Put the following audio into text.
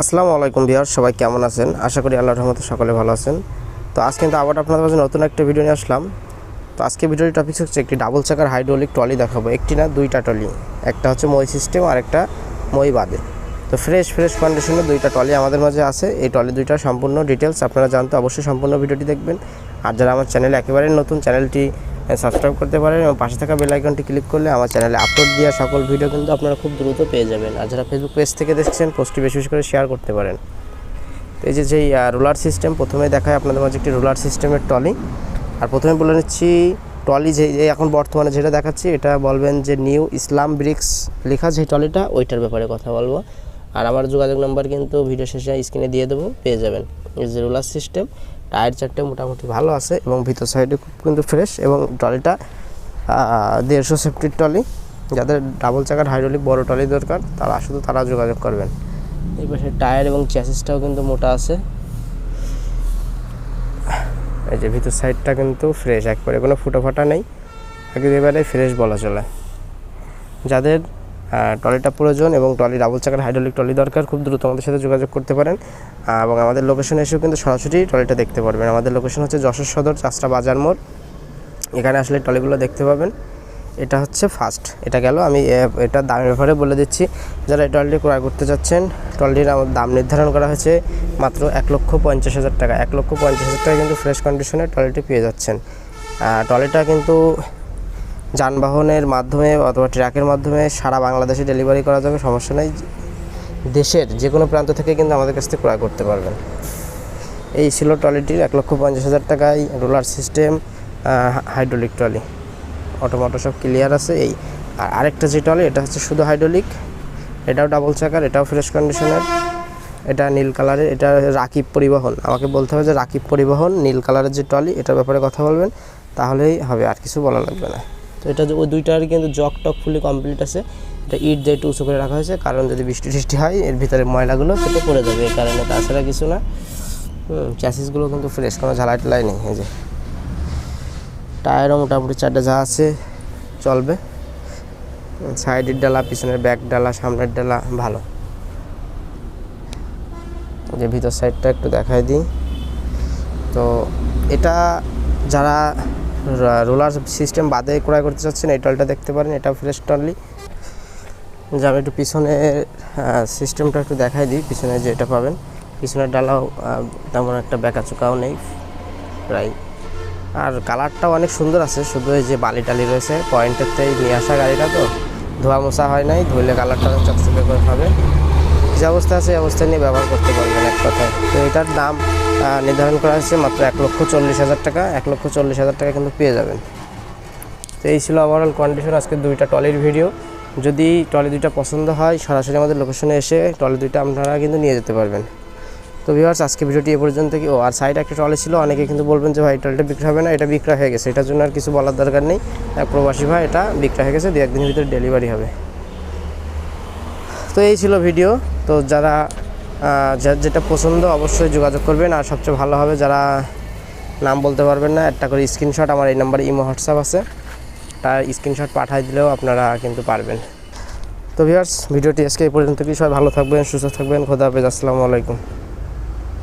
আসসালামু আলাইকুম বিহার সবাই কেমন আছেন? আশা করি আল্লাহর রহমতে সকলে ভালো আছেন। তো আজ কিন্তু আবার আপনাদের কাছে নতুন একটা ভিডিও নিয়ে আসলাম। তো আজকে ভিডিওর টপিক হচ্ছে একটি ডাবল চাকার হাইড্রোলিক ট্রলি দেখাবো। একটি না দুইটা ট্রলি একটা হচ্ছে মই সিস্টেম আর একটা মই বাদে। তো ফ্রেশ ফ্রেশ কন্ডিশনে দুইটা ট্রলি আমাদের মাঝে আছে। এই ট্রলি দুইটা সম্পূর্ণ ডিটেলস আপনারা জানতে অবশ্যই সম্পূর্ণ ভিডিওটি দেখবেন। আর যারা আমার চ্যানেলে একেবারে নতুন চ্যানেলটি সাবস্ক্রাইব করতে পারেন এবং পাশে থাকা বেল আইকনটি ক্লিক করলে আমার চ্যানেলে আপলোড দেওয়া সকল ভিডিও কিন্তু আপনারা খুব দ্রুত পেয়ে যাবেন। আর যারা ফেসবুক পেজ থেকে দেখছেন পোস্টটি বেশি বেশি করে শেয়ার করতে পারেন। এই যে যেই রোলার সিস্টেম প্রথমে দেখায় আপনাদের মাঝে একটি রোলার সিস্টেমের ট্রলি আর প্রথমে বলে নিচ্ছি ট্রলি যে এখন বর্তমানে যেটা দেখাচ্ছি, এটা বলবেন যে নিউ ইসলাম ব্রিক্স লেখা যে ট্রলিটা ওইটার ব্যাপারে কথা বলব। আর আমার যোগাযোগ নাম্বার কিন্তু ভিডিও শেষে স্ক্রিনে দিয়ে দেবো, পেয়ে যাবেন। এই যে রোলার সিস্টেম টায়ার চারটে মোটামুটি ভালো আছে এবং ভিতর সাইডে খুব কিন্তু ফ্রেশ এবং ট্রলিটা দেড়শো সেফটির ট্রলি। যাদের ডাবল চাকার হাইড্রোলিক বড় ট্রলি দরকার, তারা শুধু তারা যোগাযোগ করবেন। এই পাশে টায়ার এবং চ্যাসিসটাও কিন্তু মোটা আছে। এই যে ভিতর সাইডটা কিন্তু ফ্রেশ একবারে কোনো ফুটো ফাটা নেই একেবারে ফ্রেশ বলা চলে। যাদের ট্রলিটা প্রয়োজন এবং ট্রলি ডাবল চাকার হাইড্রোলিক ট্রলি দরকার। খুব দ্রুত আমাদের সাথে যোগাযোগ করতে পারেন। এবং আমাদের লোকেশনে এসেও কিন্তু সরাসরি ট্রলিটা দেখতে পারবেন। আমাদের লোকেশন হচ্ছে যশোর সদর, চাষটা বাজার মোড়। এখানে আসলে ট্রলিগুলো দেখতে পাবেন। এটা হচ্ছে ফার্স্ট এটা গেল। আমি এটা দামের ব্যাপারে বলে দিচ্ছি। যারা এই ট্রলিটি ক্রয় করতে যাচ্ছেন ট্রলিটির আমার দাম নির্ধারণ করা হয়েছে মাত্র এক লক্ষ পঞ্চাশ হাজার টাকা। এক লক্ষ পঞ্চাশ হাজার টাকা কিন্তু ফ্রেশ কন্ডিশনে ট্রলিটি পেয়ে যাচ্ছেন। ট্রলিটা কিন্তু যানবাহনের মাধ্যমে অথবা ট্রাকের মাধ্যমে সারা বাংলাদেশে ডেলিভারি করা যাবে সমস্যা নেই। দেশের যে কোনো প্রান্ত থেকে কিন্তু আমাদের কাছ থেকে ক্রয় করতে পারবেন। এই ছিল ট্রলিটির এক লক্ষ পঞ্চাশ হাজার টাকায় রোলার সিস্টেম হাইড্রোলিক ট্রলি। অটোমোটো সব ক্লিয়ার আছে। এই আর আরেকটা যে ট্রলি, এটা হচ্ছে শুধু হাইড্রোলিক। এটাও ডাবল চাকার এটাও ফ্রেশ কন্ডিশনের এটা নীল কালারের, এটা রাকিব পরিবহন। আমাকে বলতে হবে যে রাকিব পরিবহন নীল কালারের যে ট্রলি, এটার ব্যাপারে কথা বলবেন। তাহলেই হবে, আর কিছু বলা লাগবে না। তো এটা ওই দুইটার কিন্তু জক টক ফুলি কমপ্লিট আছে। এটা ইট দিয়ে একটু উঁচু করে রাখা হয়েছে, কারণ যদি বৃষ্টি টিষ্টি হয়, এর ভিতরে ময়লাগুলো কেটে পড়ে যাবে এই কারণে, তাছাড়া কিছু না। চ্যাসিসগুলো কিন্তু ফ্রেশ কোনো ঝালাই টালাই নেই, এই যে। টায়ারও মোটামুটি চারটে যা আছে, চলবে। সাইডের ডালা, পিছনের ব্যাক ডালা, সামনের ডালা, ভালো। যে ভিতর সাইডটা একটু দেখাই দিই। তো এটা যারা রোলার সিস্টেম বাদে ক্রয় করতে চাচ্ছেন, এই টলটা দেখতে পারেন এটা ফ্রেশ টলি। যে আমি একটু পিছনের সিস্টেমটা একটু দেখাই দিই, পিছনে যেটা পাবেন। পিছনের ডালাও তেমন একটা বেঁকা চোকাও নেই, প্রায়। আর কালারটাও অনেক সুন্দর আছে, শুধু এই যে বালি টালি রয়েছে পয়েন্টের থেকে নিয়ে আসা গাড়িটা তো। ধোয়া মোছা হয় নাই ধুলে কালারটা চকচকে করে হবে। যে অবস্থা আছে, এই অবস্থা নিয়ে ব্যবহার করতে পারবেন এক কথায়। তো এটার দাম নির্ধারণ করা হয়েছে মাত্র এক লক্ষ চল্লিশ হাজার টাকা, এক লক্ষ চল্লিশ হাজার টাকা কিন্তু পেয়ে যাবেন। তো এই ছিল ওভারঅল কন্ডিশন আজকে দুইটা টলির ভিডিও যদি টলি দুইটা পছন্দ হয়, সরাসরি আমাদের লোকেশনে এসে টলি দুইটা আপনারা কিন্তু নিয়ে যেতে পারবেন। তো ভিউয়ার্স আজকে ভিডিওটি এ পর্যন্ত কি ও, আর সাইডে একটা টলি ছিল, অনেকে কিন্তু বলবেন যে, ভাই টলিটা বিক্রি হবে না, এটা বিক্রয় হয়ে গেছে। এটার জন্য আর কিছু বলার দরকার নেই। এক প্রবাসী ভাই, এটা বিক্রয় হয়ে গেছে দু একদিনের ভিতরে ডেলিভারি হবে। তো এই ছিল ভিডিও তো যারা যার যেটা পছন্দ অবশ্যই যোগাযোগ করবেন। আর সবচেয়ে ভালো হবে যারা নাম বলতে পারবেন না, একটা করে স্ক্রিনশট আমার এই নাম্বারে ইমো, হোয়াটসঅ্যাপ আছে। তার স্ক্রিনশট পাঠিয়ে দিলেও আপনারা কিন্তু পারবেন। তো ভিউয়ার্স ভিডিওটি আজকে এই পর্যন্ত কি সবাই ভালো থাকবেন, সুস্থ থাকবেন। খোদা হাফেজ, আসসালামু আলাইকুম।